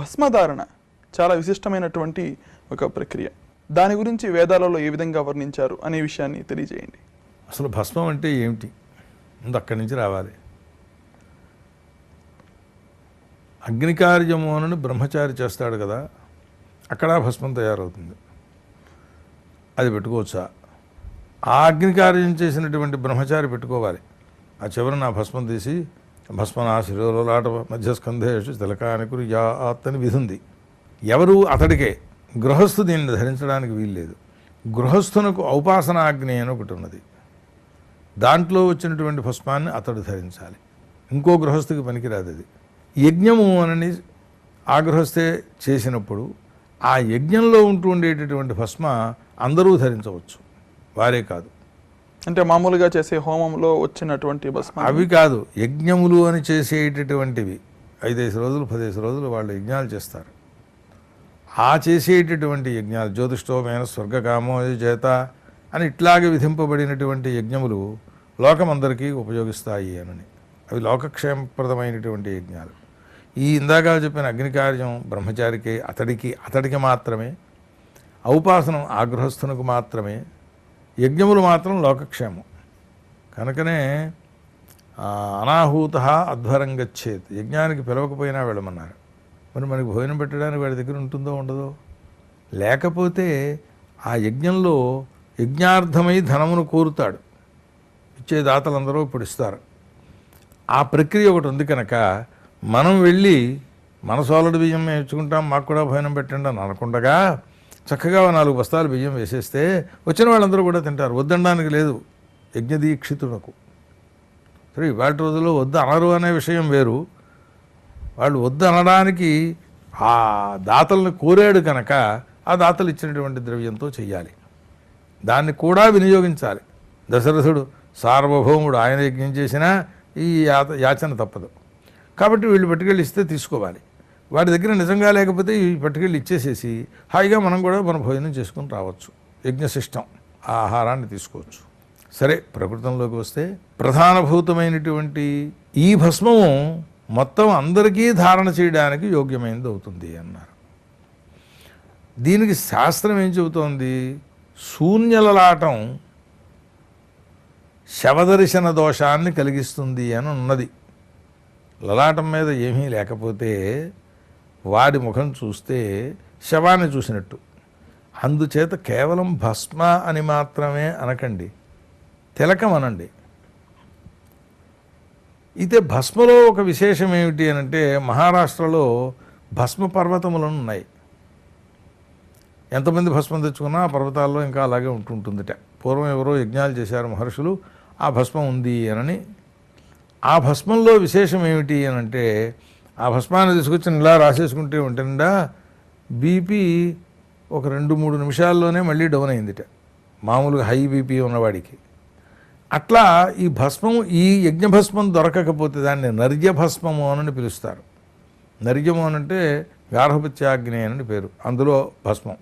భస్మధారణ చాలా విశిష్టమైనటువంటి ఒక ప్రక్రియ. దాని గురించి వేదాలలో ఏ విధంగా వర్ణించారు అనే విషయాన్ని తెలియజేయండి. అసలు భస్మం అంటే ఏమిటి? ముందు అక్కడి నుంచి రావాలి. అగ్నికార్యము అని బ్రహ్మచారి చేస్తాడు కదా అక్కడ భస్మం తయారవుతుంది. అది పెట్టుకోవచ్చా? ఆ అగ్నికార్యం చేసినటువంటి బ్రహ్మచారి పెట్టుకోవాలి. ఆ చివరన ఆ భస్మం తీసి భస్మన శిరోలాట మధ్యస్కంధేషు తిలకానికి యా ఆత్తని విధుంది. ఎవరు అతడికే గృహస్థు దీన్ని ధరించడానికి వీల్లేదు. గృహస్థునకు ఔపాసనాగ్ని అని ఒకటి ఉన్నది. దాంట్లో వచ్చినటువంటి భస్మాన్ని అతడు ధరించాలి. ఇంకో గృహస్థుకి పనికిరాదు అది. యజ్ఞము అనని ఆ గృహస్థే చేసినప్పుడు ఆ యజ్ఞంలో ఉంటూ ఉండేటటువంటి భస్మ అందరూ ధరించవచ్చు. వారే కాదు. అంటే మామూలుగా చేసే హోమంలో వచ్చినటువంటి భస్మ అవి కాదు యజ్ఞములు అని చేసేటటువంటివి. ఐదేసి రోజులు పదేసి రోజులు వాళ్ళు యజ్ఞాలు చేస్తారు. ఆ చేసేటటువంటి యజ్ఞాలు జ్యోతిష్టోమైన స్వర్గకామో చేత అని ఇట్లాగే విధింపబడినటువంటి యజ్ఞములు లోకమందరికీ ఉపయోగిస్తాయి అని. అవి లోకక్షేమప్రదమైనటువంటి యజ్ఞాలు. ఈ ఇందాక చెప్పిన అగ్నికార్యం బ్రహ్మచారికి అతడికి అతడికి మాత్రమే ఔపాసనం ఆగ్రహస్థునకు మాత్రమే యజ్ఞములు మాత్రం లోకక్షేమం. కనుకనే అనాహూత అధ్వరం గచ్చేత్. యజ్ఞానికి పిలవకపోయినా వెళ్ళమన్నారు. మరి మనకి భోజనం పెట్టడానికి వాడి దగ్గర ఉంటుందో ఉండదో? లేకపోతే ఆ యజ్ఞంలో యజ్ఞార్థమై ధనమును కోరుతాడు. ఇచ్చే దాతలందరూ ఇప్పుడు ఇస్తారు. ఆ ప్రక్రియ ఒకటి ఉంది కనుక మనం వెళ్ళి మన సోలడు బియ్యం మేము ఇచ్చుకుంటాం మాకు కూడా భోజనం పెట్టండి అని అనకుండగా చక్కగా నాలుగు బస్తాలు బియ్యం వేసేస్తే వచ్చిన వాళ్ళందరూ కూడా తింటారు. వద్దనడానికి లేదు. యజ్ఞదీక్షితునకు. సరే ఇవాళ రోజుల్లో వద్దు అనరు అనే విషయం వేరు. వాళ్ళు వద్దు అనడానికి ఆ దాతలను కోరాడు కనుక ఆ దాతలు ఇచ్చినటువంటి ద్రవ్యంతో చెయ్యాలి. దాన్ని కూడా వినియోగించాలి. దశరథుడు సార్వభౌముడు ఆయన యజ్ఞం చేసినా ఈ యాత యాచన తప్పదు. కాబట్టి వీళ్ళు పట్టుకెళ్ళి ఇస్తే తీసుకోవాలి. వాడి దగ్గర నిజంగా లేకపోతే ఈ పట్టుకెళ్ళి ఇచ్చేసేసి హాయిగా మనం కూడా మన భోజనం చేసుకుని రావచ్చు. యజ్ఞశిష్టం ఆ ఆహారాన్ని తీసుకోవచ్చు. సరే ప్రకృతంలోకి వస్తే ప్రధానభూతమైనటువంటి ఈ భస్మము మొత్తం అందరికీ ధారణ చేయడానికి యోగ్యమైనది అవుతుంది అన్నారు. దీనికి శాస్త్రం ఏం చెబుతోంది? శూన్యలలాటం శవదర్శన దోషాన్ని కలిగిస్తుంది అని ఉన్నది. లలాటం మీద ఏమీ లేకపోతే వాడి ముఖం చూస్తే శవాన్ని చూసినట్టు. అందుచేత కేవలం భస్మ అని మాత్రమే అనకండి. తిలకం అనండి. అయితే భస్మలో ఒక విశేషం ఏమిటి అని అంటే మహారాష్ట్రలో భస్మ పర్వతములను ఉన్నాయి. ఎంతమంది భస్మం తెచ్చుకున్నా ఆ పర్వతాల్లో ఇంకా అలాగే ఉంటుంటుందిట. పూర్వం ఎవరో యజ్ఞాలు చేశారు మహర్షులు ఆ భస్మం ఉంది అనని. ఆ భస్మంలో విశేషం ఏమిటి అని అంటే ఆ భస్మాన్ని తీసుకొచ్చి ఇలా రాసేసుకుంటే ఉంటుందా? బీపీ ఒక రెండు మూడు నిమిషాల్లోనే మళ్ళీ డౌన్ అయిందిట. మామూలుగా హై బీపీ ఉన్నవాడికి. అట్లా ఈ భస్మం ఈ యజ్ఞభస్మం దొరకకపోతే దాన్ని నర్యభస్మము అని పిలుస్తారు. నర్యము అనంటే అంటే అని పేరు. అందులో భస్మం.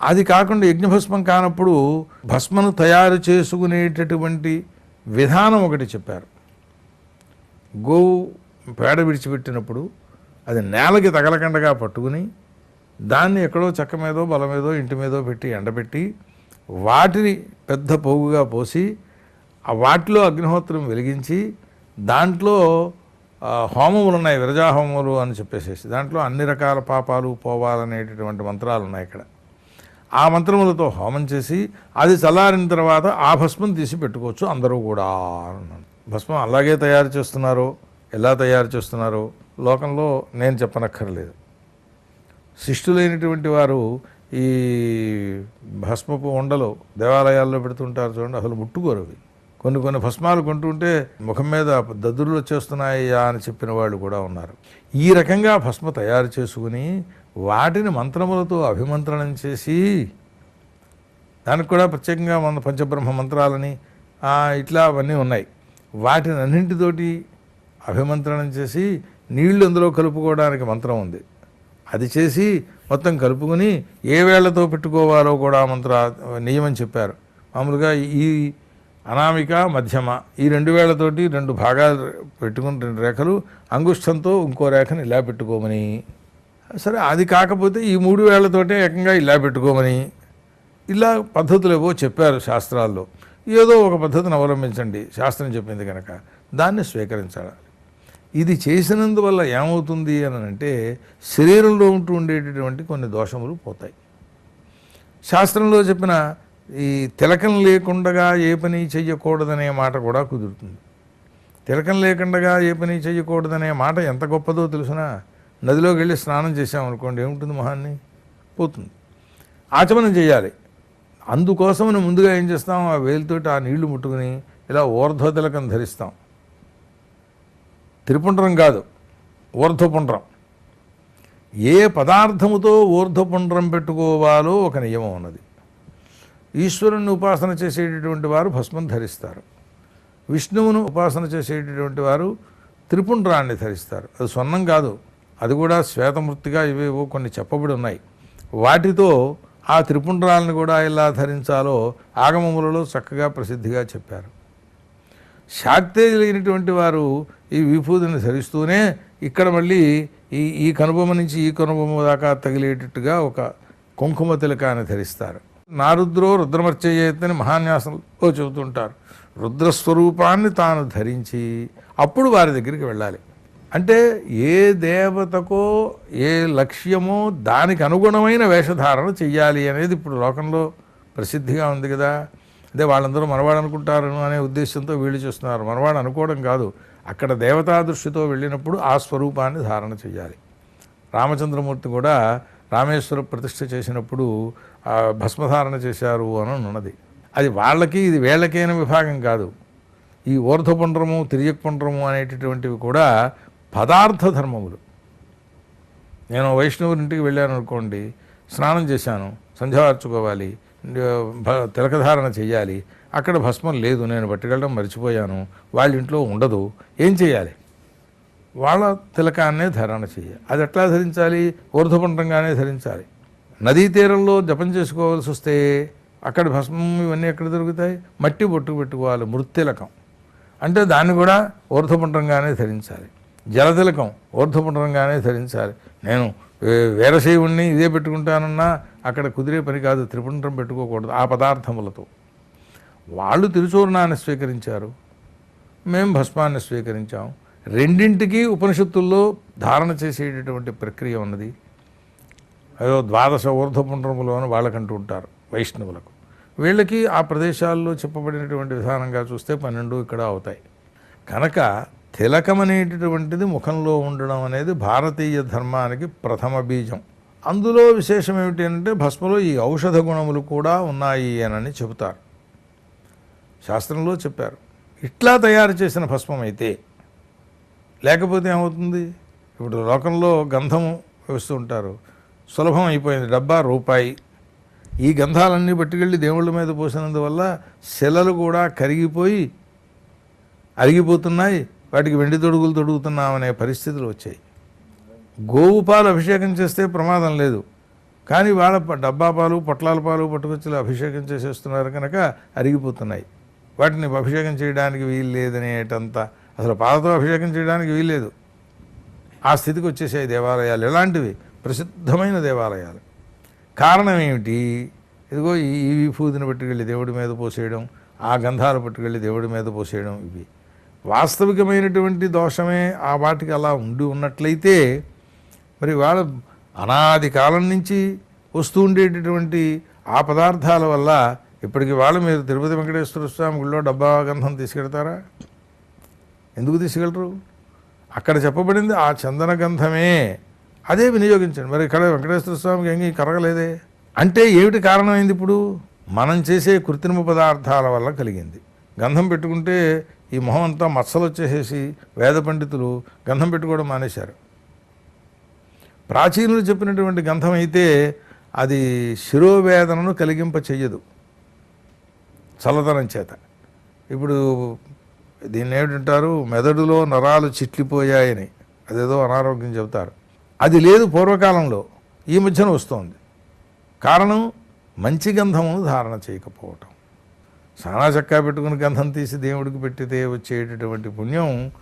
అది కాకుండా యజ్ఞభస్మం కానప్పుడు భస్మను తయారు చేసుకునేటటువంటి విధానం ఒకటి చెప్పారు. గోవు పేడ విడిచిపెట్టినప్పుడు అది నేలకి తగలకండగా పట్టుకుని దాన్ని ఎక్కడో చెక్క మీదో బల మీదో ఇంటి మీదో పెట్టి ఎండబెట్టి వాటిని పెద్ద పోగుగా పోసి ఆ వాటిలో అగ్నిహోత్రం వెలిగించి దాంట్లో హోమములు ఉన్నాయి విరజాహోమములు అని చెప్పేసేసి. దాంట్లో అన్ని రకాల పాపాలు పోవాలనేటటువంటి మంత్రాలు ఉన్నాయి ఇక్కడ ఆ మంత్రములతో హోమం చేసి అది చల్లారిన తర్వాత ఆ భస్మం తీసి పెట్టుకోవచ్చు అందరూ కూడా. అన్నాడు భస్మం అలాగే తయారు చేస్తున్నారో. ఎలా తయారు చేస్తున్నారో లోకంలో నేను చెప్పనక్కర్లేదు. శిష్టులైనటువంటి వారు ఈ భస్మపు ఉండలు దేవాలయాల్లో పెడుతుంటారు చూడండి అసలు ముట్టుకోరు అవి. కొన్ని కొన్ని భస్మాలు కొంటుంటే ముఖం మీద దద్దురులు వచ్చేస్తున్నాయా అని చెప్పిన వాళ్ళు కూడా ఉన్నారు. ఈ రకంగా భస్మ తయారు చేసుకుని వాటిని మంత్రములతో అభిమంత్రణం చేసి దానికి కూడా ప్రత్యేకంగా మన పంచబ్రహ్మ మంత్రాలని ఇట్లా అవన్నీ ఉన్నాయి. వాటిని అన్నింటితోటి అభిమంత్రణం చేసి నీళ్ళు అందులో కలుపుకోవడానికి మంత్రం ఉంది. అది చేసి మొత్తం కలుపుకొని ఏ వేళ్ళతో పెట్టుకోవాలో కూడా మంత్ర నియమం చెప్పారు. మామూలుగా ఈ అనామిక మధ్యమ ఈ రెండు వేళ్ళతోటి రెండు భాగాలు పెట్టుకుని రెండు రేఖలు అంగుష్టంతో ఇంకో రేఖను ఇలా పెట్టుకోమని. సరే అది కాకపోతే ఈ మూడు వేళ్ళతోటే ఏకంగా ఇలా పెట్టుకోమని. ఇలా పద్ధతులు ఏవో చెప్పారు శాస్త్రాల్లో. ఏదో ఒక పద్ధతిని అవలంబించండి. శాస్త్రం చెప్పింది కనుక దాన్ని స్వీకరించాలి. ఇది చేసినందువల్ల ఏమవుతుంది అని అంటే శరీరంలో ఉంటూ ఉండేటటువంటి కొన్ని దోషములు పోతాయి. శాస్త్రంలో చెప్పిన ఈ తిలకం లేకుండా ఏ పని చెయ్యకూడదనే మాట కూడా కుదురుతుంది. తిలకం లేకుండా ఏ పని చెయ్యకూడదనే మాట ఎంత గొప్పదో తెలుసునా? నదిలోకి వెళ్ళి స్నానం చేసామనుకోండి ఏముంటుంది మహాన్ని? పోతుంది. ఆచమనం చేయాలి. అందుకోసమని ముందుగా ఏం చేస్తాం? ఆ వేలితోటి ఆ నీళ్ళు ముట్టుకుని ఇలా ఊర్ధ్వ తిలకం ధరిస్తాం. త్రిపుండ్రం కాదు ఊర్ధ్వపుండ్రం. ఏ పదార్థముతో ఊర్ధ్వపుండ్రం పెట్టుకోవాలో ఒక నియమం ఉన్నది. ఈశ్వరుని ఉపాసన చేసేటటువంటి వారు భస్మం ధరిస్తారు. విష్ణువును ఉపాసన చేసేటటువంటి వారు త్రిపుండ్రాన్ని ధరిస్తారు. అది స్వర్ణం కాదు అది కూడా శ్వేతమూర్తిగా ఇవేవో కొన్ని చెప్పబడి ఉన్నాయి. వాటితో ఆ త్రిపుండ్రాలను కూడా ఎలా ధరించాలో ఆగమములలో చక్కగా ప్రసిద్ధిగా చెప్పారు. శాక్తేజ్ లేనటువంటి వారు ఈ విభూతిని ధరిస్తూనే ఇక్కడ మళ్ళీ ఈ ఈ కనుబొమ్మ నుంచి ఈ కనుబొమ్మ దాకా తగిలేటట్టుగా ఒక కుంకుమ తిలకాన్ని ధరిస్తారు. నారుద్రో రుద్రమర్చయ్యేతని మహాన్యాసంలో చెబుతుంటారు. రుద్రస్వరూపాన్ని తాను ధరించి అప్పుడు వారి దగ్గరికి వెళ్ళాలి. అంటే ఏ దేవతకో ఏ లక్ష్యమో దానికి అనుగుణమైన వేషధారణ చెయ్యాలి అనేది ఇప్పుడు లోకంలో ప్రసిద్ధిగా ఉంది కదా. అదే వాళ్ళందరూ మనవాడు అనుకుంటారు అనే ఉద్దేశంతో వీళ్ళు చేస్తున్నారు. మనవాడు అనుకోవడం కాదు. అక్కడ దేవతా దృష్టితో వెళ్ళినప్పుడు ఆ స్వరూపాన్ని ధారణ చేయాలి రామచంద్రమూర్తి కూడా రామేశ్వర ప్రతిష్ఠ చేసినప్పుడు భస్మధారణ చేశారు అని ఉన్నది అది వాళ్ళకి ఇది వేళకైన విభాగం కాదు. ఈ ఊర్ధపుండ్రము తిరియక్పుండ్రము అనేటటువంటివి కూడా పదార్థ ధర్మములు. నేను వైష్ణవుని ఇంటికి వెళ్ళాను అనుకోండి స్నానం చేశాను సంధ్యార్చుకోవాలి తిలకధారణ చేయాలి అక్కడ భస్మం లేదు నేను పట్టుకెళ్ళడం మర్చిపోయాను. వాళ్ళ ఇంట్లో ఉండదు. ఏం చేయాలి వాళ్ళ తిలకాన్నే ధారణ చేయాలి అది ఎట్లా ధరించాలి? ఊర్ధపుండంగానే ధరించాలి. నదీ తీరంలో జపం చేసుకోవాల్సి వస్తే అక్కడ భస్మం ఇవన్నీ ఎక్కడ దొరుకుతాయి? మట్టి బొట్టు పెట్టుకోవాలి మృత్తిలకం. అంటే దాన్ని కూడా ఊర్ధపుండంగానే ధరించాలి. జలతిలకం ఊర్ధపుండంగానే ధరించాలి. నేను వే- వీరశైవుణ్ణి ఇదే పెట్టుకుంటానన్నా అక్కడ కుదిరే పని కాదు త్రిపుండ్రం పెట్టుకోకూడదు ఆ పదార్థములతో. వాళ్ళు తిరుచూర్ణాన్ని స్వీకరించారు మేము భస్మాన్ని స్వీకరించాం. రెండింటికి ఉపనిషత్తుల్లో ధారణ చేసేటటువంటి ప్రక్రియ ఉన్నది. అదో ద్వాదశ ఊర్ధపుండ్రములు అని వాళ్ళకంటూ ఉంటారు వైష్ణవులకు. వీళ్ళకి ఆ ప్రదేశాల్లో చెప్పబడినటువంటి విధానంగా చూస్తే పన్నెండు ఇక్కడ అవుతాయి. కనుక తిలకం అనేటటువంటిది ముఖంలో ఉండడం అనేది భారతీయ ధర్మానికి ప్రథమ బీజం. అందులో విశేషం ఏమిటి అంటే భస్మలో ఈ ఔషధ గుణములు కూడా ఉన్నాయి అని చెబుతారు. శాస్త్రంలో చెప్పారు. ఇట్లా తయారు చేసిన భస్మం అయితే లేకపోతే ఏమవుతుంది? ఇప్పుడు లోకంలో గంధము వేస్తూ ఉంటారు. సులభం అయిపోయింది. డబ్బా రూపాయి ఈ గంధాలన్నీ పట్టుకెళ్ళి దేవుళ్ళ మీద పోసినందువల్ల శిలలు కూడా కరిగిపోయి అరిగిపోతున్నాయి. వాటికి వెండి తొడుగులు తొడుగుతున్నామనే పరిస్థితులు వచ్చాయి. గోవు పాలు అభిషేకం చేస్తే ప్రమాదం లేదు. కానీ వాళ్ళ డబ్బా పాలు పొట్లాల పాలు పట్టుకొచ్చి అభిషేకం చేసేస్తున్నారు కనుక అరిగిపోతున్నాయి. వాటిని అభిషేకం చేయడానికి వీలు లేదనేటంత అసలు పాలతో అభిషేకం చేయడానికి వీల్లేదు ఆ స్థితికి వచ్చేసాయి దేవాలయాలు. ఇలాంటివి ప్రసిద్ధమైన దేవాలయాలు. కారణం ఏమిటి? ఇదిగో ఈ ఈ విభూతిని పట్టుకెళ్ళి దేవుడి మీద పోసేయడం ఆ గంధాలు పట్టుకెళ్ళి దేవుడి మీద పోసేయడం ఇవి. వాస్తవికమైనటువంటి దోషమే ఆ వాటికి అలా ఉండి ఉన్నట్లయితే మరి వాళ్ళ అనాది కాలం నుంచి వస్తూ ఉండేటటువంటి ఆ పదార్థాల వల్ల ఇప్పటికి వాళ్ళు మీరు తిరుపతి వెంకటేశ్వర స్వామి గుళ్ళో డబ్బా గంధం తీసుకెళ్తారా? ఎందుకు తీసుకెళ్ళరు అక్కడ చెప్పబడింది ఆ చందన గంధమే. అదే వినియోగించండి. మరి ఇక్కడ వెంకటేశ్వర స్వామికి ఎంగి కరగలేదే. అంటే ఏమిటి కారణమైంది ఇప్పుడు? మనం చేసే కృత్రిమ పదార్థాల వల్ల కలిగింది. గంధం పెట్టుకుంటే ఈ మొహం అంతా మచ్చలు వచ్చేసేసి వేద పండితులు గంధం పెట్టుకోవడం మానేశారు. ప్రాచీనులు చెప్పినటువంటి గంధం అయితే అది శిరోవేదనను కలిగింప చెయ్యదు. చల్లదనం చేత. ఇప్పుడు దీన్ని ఏమిటంటారు? మెదడులో నరాలు చిట్లిపోయాయని. అదేదో అనారోగ్యం చెబుతారు. అది లేదు పూర్వకాలంలో. ఈ మధ్యన వస్తోంది. కారణం మంచి గంధమును ధారణ చేయకపోవటం. సానా చక్కా పెట్టుకుని గంధం తీసి దేవుడికి పెట్టితే వచ్చేటటువంటి పుణ్యం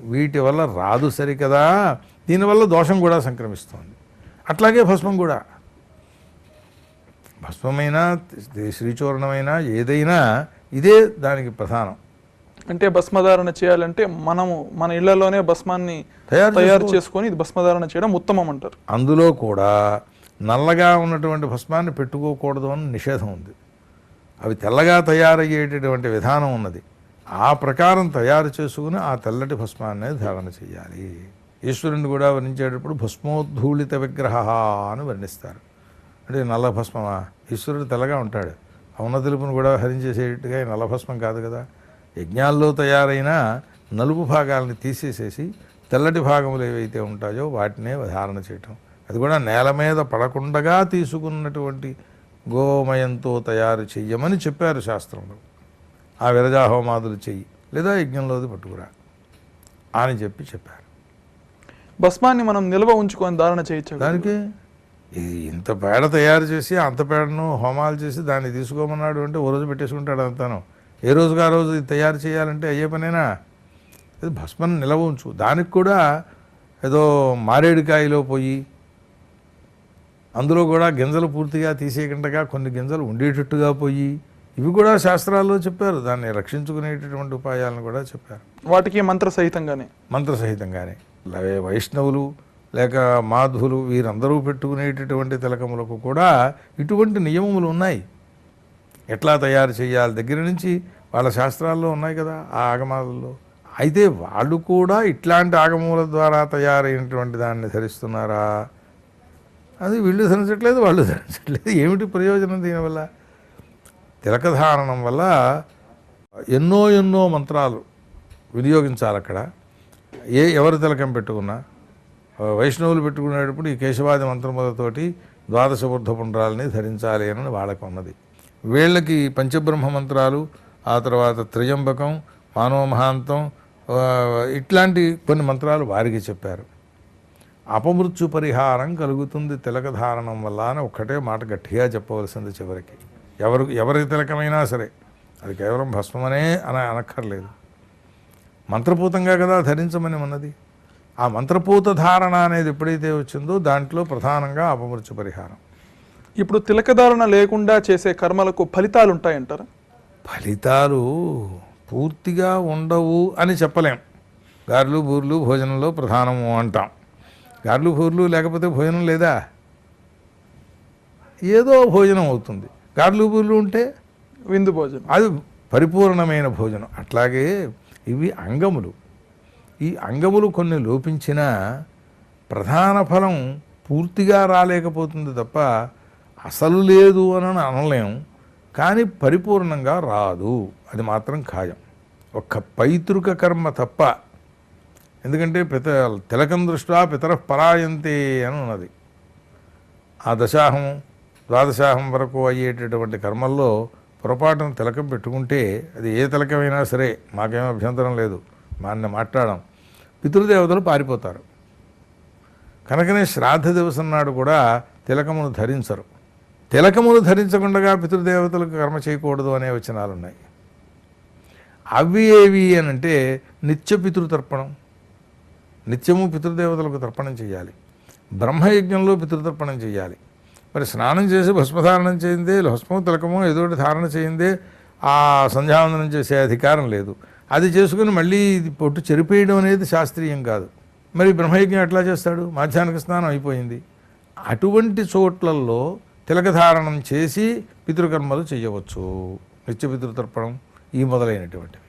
వీటి వల్ల రాదు సరికదా? దీనివల్ల దోషం కూడా సంక్రమిస్తుంది. అట్లాగే భస్మం కూడా. భస్మమైనా శ్రీచూర్ణమైనా ఏదైనా ఇదే దానికి ప్రధానం. అంటే భస్మధారణ చేయాలంటే మనము మన ఇళ్ళలోనే భస్మాన్ని తయారు తయారు చేసుకో- చేసుకొని ఇది భస్మధారణ చేయడం ఉత్తమం అంటారు. అందులో కూడా నల్లగా ఉన్నటువంటి భస్మాన్ని పెట్టుకోకూడదు అని నిషేధం ఉంది. అవి తెల్లగా తయారయ్యేటటువంటి విధానం ఉన్నది. ఆ ప్రకారం తయారు చేసుకుని ఆ తెల్లటి భస్మాన్ని ధారణ చేయాలి. ఈశ్వరుని కూడా వర్ణించేటప్పుడు భస్మోద్ధూళిత విగ్రహ అని వర్ణిస్తారు. అంటే నల్ల భస్మమా? ఈశ్వరుడు తెల్లగా ఉంటాడు. ఆ తెలుపును కూడా హరించేసేట్టుగా నల్లభస్మం నల్ల భస్మం కాదు కదా. యజ్ఞాల్లో తయారైన నలుపు భాగాలని తీసేసేసి తెల్లటి భాగములు ఏవైతే ఉంటాయో వాటినే ధారణ చేయటం. అది కూడా నేల మీద పడకుండగా తీసుకున్నటువంటి గోమయంతో తయారు చెయ్యమని చెప్పారు శాస్త్రంలో. ఆ విరజాహోమాదులు చెయ్యి. లేదా యజ్ఞంలోది పట్టుకురా అని చెప్పి చెప్పారు. భస్మాన్ని మనం నిల్వ ఉంచుకొని ధారణ చేయొచ్చు దానికి ఇది ఇంత పేడ తయారు చేసి అంత పేడను హోమాలు చేసి దాన్ని తీసుకోమన్నాడు అంటే ఓ రోజు పెట్టేసుకుంటాడు అంతాను. ఏ రోజుకి ఆ రోజు తయారు చేయాలంటే అయ్యే పనేనా? ఇది భస్మం నిలవ ఉంచు. దానికి కూడా ఏదో మారేడుకాయలో పోయి అందులో కూడా గింజలు పూర్తిగా తీసేయకుండా కొన్ని గింజలు ఉండేటట్టుగా పోయి ఇవి కూడా శాస్త్రాల్లో చెప్పారు. దాన్ని రక్షించుకునేటటువంటి ఉపాయాలను కూడా చెప్పారు. వాటికి మంత్ర సహితంగానే మంత్రసహితంగానే. అలాగే వైష్ణవులు లేక మాధువులు వీరందరూ పెట్టుకునేటటువంటి తిలకములకు కూడా ఇటువంటి నియమములు ఉన్నాయి. ఎట్లా తయారు చేయాలి? దగ్గర నుంచి వాళ్ళ శాస్త్రాల్లో ఉన్నాయి కదా ఆ ఆగమాలలో. అయితే వాళ్ళు కూడా ఇట్లాంటి ఆగమముల ద్వారా తయారైనటువంటి దాన్ని ధరిస్తున్నారా? అది వీళ్ళు ధరించట్లేదు వాళ్ళు ధరించట్లేదు. ఏమిటి ప్రయోజనం దీనివల్ల? తిలకధారణం వల్ల ఎన్నో ఎన్నో మంత్రాలు వినియోగించాలి అక్కడ. ఏ ఎవరు తిలకం పెట్టుకున్నా? వైష్ణవులు పెట్టుకునేటప్పుడు ఈ కేశవాది మంత్రములతోటి ద్వాదశ బుద్ధ పుండ్రాలని ధరించాలి అని వాళ్ళకు ఉన్నది. వీళ్ళకి పంచబ్రహ్మ మంత్రాలు ఆ తర్వాత త్రియంబకం మానవ మహాంతం ఇట్లాంటి కొన్ని మంత్రాలు వారికి చెప్పారు. అపమృత్యు పరిహారం కలుగుతుంది తిలక ధారణం వల్ల అని ఒక్కటే మాట గట్టిగా చెప్పవలసింది చివరికి. ఎవరు ఎవరి తిలకమైనా సరే అది కేవలం భస్మమనే అని అనక్కర్లేదు. మంత్రపూతంగా కదా ధరించమని ఉన్నది ఆ మంత్రపూత ధారణ అనేది ఎప్పుడైతే వచ్చిందో దాంట్లో ప్రధానంగా అపమృత్యు పరిహారం. ఇప్పుడు తిలకధారణ లేకుండా చేసే కర్మలకు ఫలితాలు ఉంటాయంటారా ఫలితాలు పూర్తిగా ఉండవు అని చెప్పలేం. గారెలు బూర్లు భోజనంలో ప్రధానము అంటాం. గారెలు బూర్లు లేకపోతే భోజనం లేదా? ఏదో భోజనం అవుతుంది. గారెలు బూర్లు ఉంటే విందు భోజనం. అది పరిపూర్ణమైన భోజనం. అట్లాగే ఇవి అంగములు. ఈ అంగములు కొన్ని లోపించినా ప్రధాన ఫలం పూర్తిగా రాలేకపోతుంది తప్ప అసలు లేదు అని అనలేం. కానీ పరిపూర్ణంగా రాదు. అది మాత్రం ఖాయం. ఒక్క పైతృక కర్మ తప్ప. ఎందుకంటే పిత తిలకం దృష్ట్యా పితర పరాయంతే అని ఉన్నది. ఆ దశాహం ద్వాదశాహం వరకు అయ్యేటటువంటి కర్మల్లో పొరపాటున తిలకం పెట్టుకుంటే అది ఏ తిలకమైనా సరే మాకేం అభ్యంతరం లేదు. మా అన్న మాట్లాడడం పితృదేవతలు పారిపోతారు. కనుకనే శ్రాద్ధ దివసం నాడు కూడా తిలకమును ధరించరు. తిలకమును ధరించకుండా పితృదేవతలకు కర్మ చేయకూడదు అనే వచనాలు ఉన్నాయి అవి ఏవి అని అంటే నిత్య పితృతర్పణం. నిత్యము పితృదేవతలకు తర్పణం చేయాలి. బ్రహ్మయజ్ఞంలో పితృతర్పణం చేయాలి. మరి స్నానం చేసి భస్మధారణం చేయిందే భస్మం తిలకమో ఏదో ఒకటి ధారణ చేయిందే ఆ సంధ్యావందనం చేసే అధికారం లేదు. అది చేసుకుని మళ్ళీ ఇది పొట్టు చెరిపేయడం అనేది శాస్త్రీయం కాదు. మరి బ్రహ్మయజ్ఞం ఎట్లా చేస్తాడు? మాధ్యాహ్నక స్నానం అయిపోయింది. అటువంటి చోట్లల్లో తిలకధారణం చేసి పితృకర్మలు చేయవచ్చు. నిత్యపితృతర్పణం ఈ మొదలైనటువంటివి.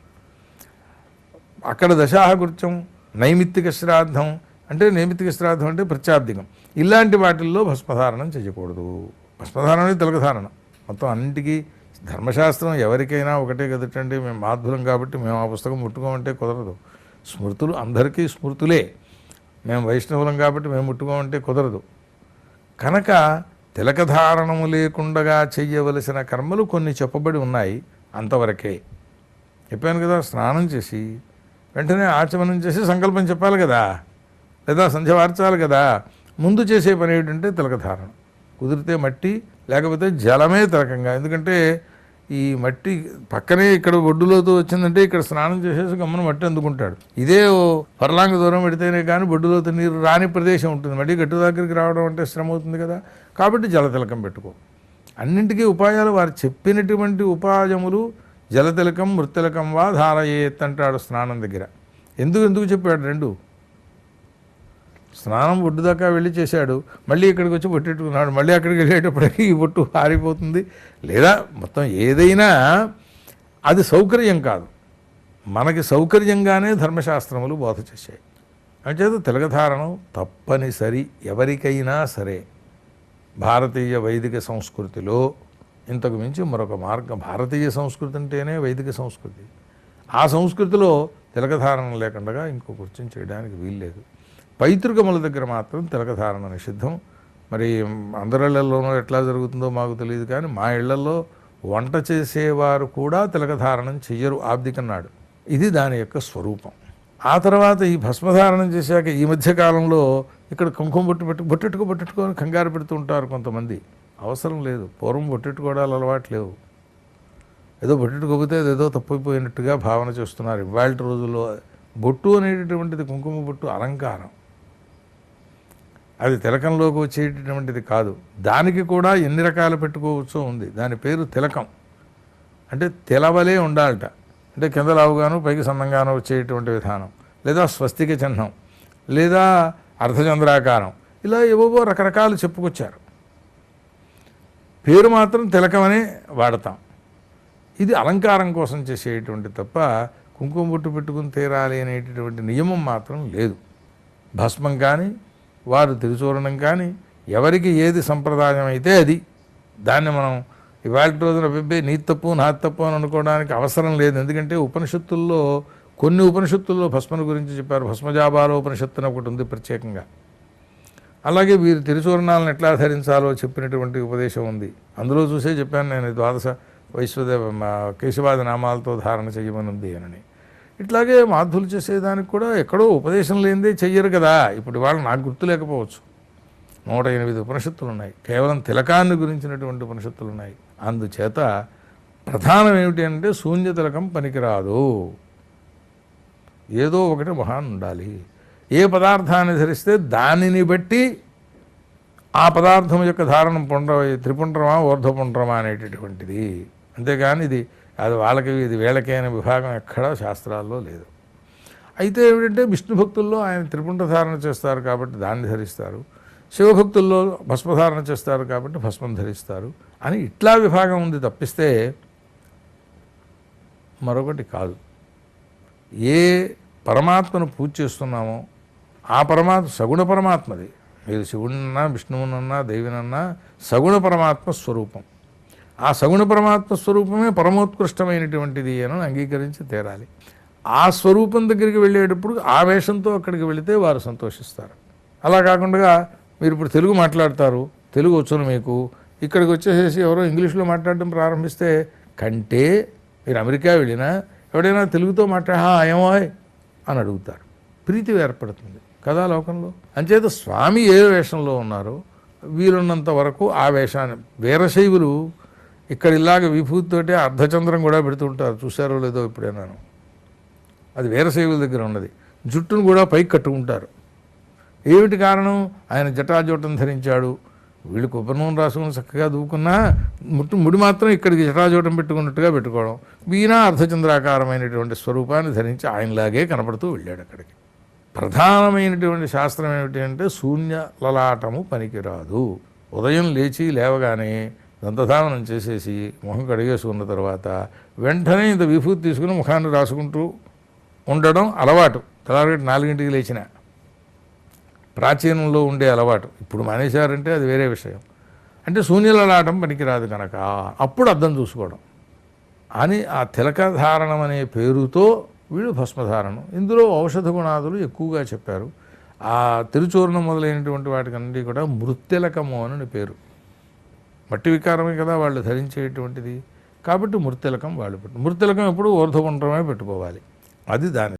అక్కడ దశాహకృత్యం నైమిత్తిక శ్రాద్ధం అంటే నైమిత్తిక శ్రాద్ధం అంటే ప్రత్యాబ్దికం ఇలాంటి వాటిల్లో భస్మధారణం చేయకూడదు. భస్మధారణం అనేది తిలకధారణ. మొత్తం అన్నింటికీ ధర్మశాస్త్రం ఎవరికైనా ఒకటే కదటండి మేము మాధ్యులం కాబట్టి మేము ఆ పుస్తకం ముట్టుకోమంటే కుదరదు. స్మృతులు అందరికీ స్మృతులే. మేము వైష్ణవులం కాబట్టి మేము ముట్టుకోమంటే కుదరదు. కనుక తిలకధారణము లేకుండా చెయ్యవలసిన కర్మలు కొన్ని చెప్పబడి ఉన్నాయి అంతవరకే. చెప్పాను కదా స్నానం చేసి వెంటనే ఆచమనం చేసి సంకల్పం చెప్పాలి కదా. లేదా సంధ్య వార్చాలి కదా. ముందు చేసే పని ఏంటంటే తిలకధారణ కుదిరితే మట్టి లేకపోతే జలమే తిలకంగా. ఎందుకంటే ఈ మట్టి పక్కనే ఇక్కడ బొడ్డులోతో వచ్చిందంటే ఇక్కడ స్నానం చేసేసి గమ్మన మట్టి అందుకుంటాడు. ఇదే ఓ పర్లాంగ దూరం పెడితేనే కానీ బొడ్డులోతో నీరు రాని ప్రదేశం ఉంటుంది. మళ్ళీ గట్టు దగ్గరికి రావడం అంటే శ్రమ అవుతుంది కదా. కాబట్టి జలతిలకం పెట్టుకో. అన్నింటికీ ఉపాయాలు వారు చెప్పినటువంటి ఉపాయములు జలతిలకం మృతిలకం వా ధారయేత్ అంటాడు స్నానం దగ్గర. ఎందుకు ఎందుకు చెప్పాడు? రెండు. స్నానం ఒడ్డు దాకా వెళ్ళి చేశాడు. మళ్ళీ ఇక్కడికి వచ్చి బొట్టెట్టుకున్నాడు మళ్ళీ అక్కడికి వెళ్ళేటప్పటికి ఈ బొట్టు ఆరిపోతుంది. లేదా మొత్తం ఏదైనా అది సౌకర్యం కాదు. మనకి సౌకర్యంగానే ధర్మశాస్త్రములు బోధ చేశాయి. అంచేత తిలకధారణం తప్పనిసరి ఎవరికైనా సరే. భారతీయ వైదిక సంస్కృతిలో ఇంతకు మించి మరొక మార్గం భారతీయ సంస్కృతి అంటేనే వైదిక సంస్కృతి. ఆ సంస్కృతిలో తిలకధారణ లేకుండా ఇంకో కృత్యం చేయడానికి వీల్లేదు. పైతృకముల దగ్గర మాత్రం తిలకధారణ నిషిద్ధం. మరి అందరిళ్ళలోనూ ఎట్లా జరుగుతుందో మాకు తెలియదు కానీ మా ఇళ్ళలో వంట చేసేవారు కూడా తిలకధారణం చెయ్యరు ఆబ్దికన్నాడు. ఇది దాని యొక్క స్వరూపం. ఆ తర్వాత ఈ భస్మధారణం చేశాక ఈ మధ్యకాలంలో ఇక్కడ కుంకుమ బొట్టు పెట్టు బొట్టెట్టుకు బొట్టెట్టుకొని కంగారు పెడుతూ ఉంటారు కొంతమంది. అవసరం లేదు. పూర్వం బొట్టెట్టుకోవడాలు అలవాటు లేవు. ఏదో బొట్టెట్టుకోకపోతే అదేదో తప్పిపోయినట్టుగా భావన చేస్తున్నారు. ఇవాళ రోజుల్లో బొట్టు అనేటటువంటిది కుంకుమ బొట్టు అలంకారం. అది తిలకంలోకి వచ్చేటటువంటిది కాదు. దానికి కూడా ఎన్ని రకాలు పెట్టుకోవచ్చో ఉంది. దాని పేరు తిలకం. అంటే తెలవలే ఉండాలట. అంటే కింద లావుగాను పైకి సన్నంగాను వచ్చేటువంటి విధానం. లేదా స్వస్తిక చిహ్నం. లేదా అర్ధచంద్రాకారం. ఇలా ఏవో రకరకాలు చెప్పుకొచ్చారు. పేరు మాత్రం తిలకమనే వాడతాం. ఇది అలంకారం కోసం చేసేటువంటి తప్ప కుంకుమ బొట్టు పెట్టుకుని తీరాలి అనేటటువంటి నియమం మాత్రం లేదు. భస్మం కానీ వారు తిరుచూరణం కానీ ఎవరికి ఏది సంప్రదాయం అయితే అది దాన్ని మనం ఇవాళ రోజున అబ్బే నీ తప్పు నా తప్పు అని అనుకోవడానికి అవసరం లేదు. ఎందుకంటే ఉపనిషత్తుల్లో కొన్ని ఉపనిషత్తుల్లో భస్మను గురించి చెప్పారు. భస్మజాబాల ఉపనిషత్తు అని ఒకటి ఉంది ప్రత్యేకంగా. అలాగే వీరు తిరుచూర్ణాలను ఎట్లా ధరించాలో చెప్పినటువంటి ఉపదేశం ఉంది. అందులో చూసే చెప్పాను నేను ద్వాదశ వైశ్వదేవ మా కేశవాది నామాలతో ధారణ చేయమని ఉంది అని. ఇట్లాగే మాధులు చేసేదానికి కూడా ఎక్కడో ఉపదేశం లేనిదే చెయ్యరు కదా. ఇప్పుడు వాళ్ళు నాకు గుర్తు లేకపోవచ్చు. నూట ఎనిమిది ఉపనిషత్తులు ఉన్నాయి కేవలం తిలకాన్ని గురించినటువంటి ఉపనిషత్తులు ఉన్నాయి అందుచేత ప్రధానం ఏమిటి అంటే శూన్య తిలకం పనికిరాదు. ఏదో ఒకటి మహాన్ ఉండాలి. ఏ పదార్థాన్ని ధరిస్తే దానిని బట్టి ఆ పదార్థం యొక్క ధారణం పుండ్ర త్రిపుండ్రమా ఊర్ధపుండ్రమా అనేటటువంటిది. అంతేగాని ఇది అది వాళ్ళకి ఇది వీళ్ళకి అనే విభాగం ఎక్కడా శాస్త్రాల్లో లేదు. అయితే ఏమిటంటే విష్ణు భక్తుల్లో ఆయన త్రిపుండ్ర ధారణ చేస్తారు కాబట్టి దాన్ని ధరిస్తారు. శివభక్తుల్లో భస్మధారణ చేస్తారు కాబట్టి భస్మం ధరిస్తారు అని ఇట్లా విభాగం ఉంది తప్పిస్తే మరొకటి కాదు. ఏ పరమాత్మను పూజ చేస్తున్నామో ఆ పరమాత్మ సగుణ పరమాత్మది. మీరు శివుడినన్నా విష్ణువునన్నా దేవినన్నా సగుణ పరమాత్మ స్వరూపం. ఆ సగుణ పరమాత్మ స్వరూపమే పరమోత్కృష్టమైనటువంటిది అని అంగీకరించి తేరాలి. ఆ స్వరూపం దగ్గరికి వెళ్ళేటప్పుడు ఆ వేషంతో అక్కడికి వెళితే వారు సంతోషిస్తారు. అలా కాకుండా మీరు ఇప్పుడు తెలుగు మాట్లాడతారు తెలుగు వచ్చును మీకు ఇక్కడికి వచ్చేసేసి ఎవరో ఇంగ్లీష్లో మాట్లాడడం ప్రారంభిస్తే కంటే మీరు అమెరికా వెళ్ళినా ఎవడైనా తెలుగుతో మాట్లాడా ఏమోయ్ అని అడుగుతారు. ప్రీతి ఏర్పడుతుంది కదా లోకంలో. అంచేత స్వామి ఏ వేషంలో ఉన్నారో వీలున్నంత వరకు ఆ వేషాన్ని వీరశైవులు ఇక్కడ ఇలాగ విభూతితోటే అర్ధచంద్రం కూడా పెడుతుంటారు చూశారో లేదో ఇప్పుడేనాను అది వీరశైవుల దగ్గర ఉన్నది. జుట్టును కూడా పైకి కట్టుకుంటారు ఏమిటి కారణం? ఆయన జటాజూటం ధరించాడు. వీళ్ళు కొబ్బరి నూనె రాసుకుని చక్కగా దూకున్నా ముట్టు ముడి మాత్రం ఇక్కడికి జటాజూటం పెట్టుకున్నట్టుగా పెట్టుకోవడం. వీణా అర్ధచంద్రాకారమైనటువంటి స్వరూపాన్ని ధరించి ఆయనలాగే కనపడుతూ వెళ్ళాడు అక్కడికి. ప్రధానమైనటువంటి శాస్త్రం ఏమిటి అంటే శూన్య లలాటము పనికిరాదు. ఉదయం లేచి లేవగానే దంతధావనం చేసేసి ముఖం కడిగేసుకున్న తర్వాత వెంటనే ఇంత విభూతి తీసుకుని ముఖాన్ని రాసుకుంటూ ఉండడం అలవాటు. తెల్లవారు నాలుగింటికి లేచిన. ప్రాచీనంలో ఉండే అలవాటు. ఇప్పుడు మానేశారంటే అది వేరే విషయం. అంటే శూన్యలలాటం పనికిరాదు కనుక అప్పుడు అర్థం చూసుకోవడం. అని ఆ తిలకధారణం అనే పేరుతో వీళ్ళు భస్మధారణం. ఇందులో ఔషధ గుణాదులు ఎక్కువగా చెప్పారు. ఆ తిరుచూర్ణం మొదలైనటువంటి వాటికన్నీ కూడా మృత్తిలకము అని పేరు. మట్టి వికారమే కదా వాళ్ళు ధరించేటువంటిది. కాబట్టి మృతిలకం వాళ్ళు పెట్టు మృతిలకం ఎప్పుడు ఊర్ధపుండ్రమే పెట్టుకోవాలి. అది దాని